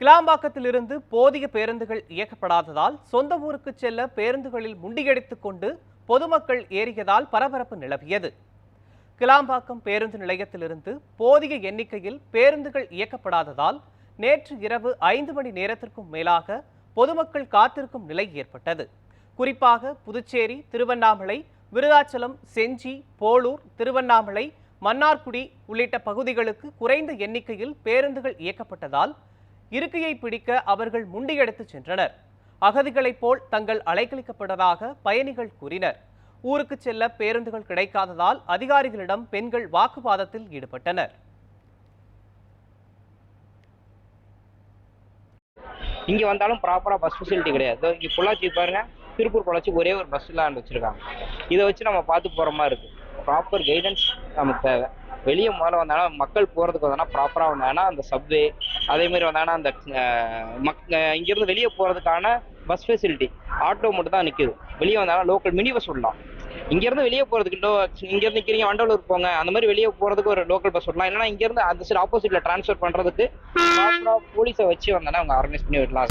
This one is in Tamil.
கிளாம்பாக்கத்திலிருந்து போதிய பேருந்துகள் இயக்கப்படாததால் சொந்த ஊருக்கு செல்ல பேருந்துகளில் முண்டியடித்துக் கொண்டு பொதுமக்கள் ஏறியதால் பரபரப்பு நிலவியது. கிளாம்பாக்கம் பேருந்து நிலையத்திலிருந்து போதிய எண்ணிக்கையில் பேருந்துகள் இயக்கப்படாததால் நேற்று இரவு ஐந்து மணி நேரத்திற்கும் மேலாக பொதுமக்கள் காத்திருக்கும் நிலை ஏற்பட்டது. குறிப்பாக புதுச்சேரி திருவண்ணாமலை விருதாச்சலம் செஞ்சி போளூர் திருவண்ணாமலை மன்னார்குடி உள்ளிட்ட பகுதிகளுக்கு குறைந்த எண்ணிக்கையில் பேருந்துகள் இயக்கப்பட்டதால் இருக்கையை பிடிக்க அவர்கள் முண்டியெடுத்துச் சென்றனர். அகதிகளைப் போல் தங்கள் அலைக்கழிக்கப்பட்டதாக பயணிகள் கூறினர். ஊருக்கு செல்ல பேருந்துகள் கிடைக்காததால் அதிகாரிகளிடம் பெண்கள் வாக்குவாதத்தில் ஈடுபட்டனர். இங்கே வந்தாலும் ப்ராப்பராக பஸ் ஃபெசிலிட்டி கிடையாது. இங்கே பொள்ளாச்சி பாருங்க திருப்பூர் பொள்ளாச்சி ஒரே ஒரு பஸ் இல்லாண்டு வச்சுருக்காங்க. இதை வச்சு நம்ம பார்த்து போகிற மாதிரி இருக்குது ப்ராப்பர் கைடன்ஸ் நமக்கு தேவை. வெளியே முதல்ல வந்தாலும் மக்கள் போகிறதுக்கு வந்தாங்கன்னா ப்ராப்பராக வந்தாங்கன்னா அந்த சப்வே அதேமாதிரி வந்தாங்கன்னா அந்த மக் இங்கேருந்து வெளியே போகிறதுக்கான பஸ் ஃபெசிலிட்டி ஆட்டோ மட்டும் தான் நிற்குது வெளியே வந்தாங்கன்னா லோக்கல் மினி பஸ் விடலாம். இங்கேருந்து வெளியே போகிறதுக்கு லோ இங்கேருந்து நிற்கிறீங்க வண்டலூர் போங்க அந்த மாதிரி வெளியே போகிறதுக்கு ஒரு லோக்கல் பஸ் விடலாம். இல்லைன்னா இங்கேருந்து அந்த சைடு ஆப்போசிட்டில் ட்ரான்ஸ்ஃபர் பண்ணுறதுக்கு ப்ராப்பராக போலீஸை வச்சு வந்தோன்னா அவங்க ஆர்கனைஸ் பண்ணி விடலாம்.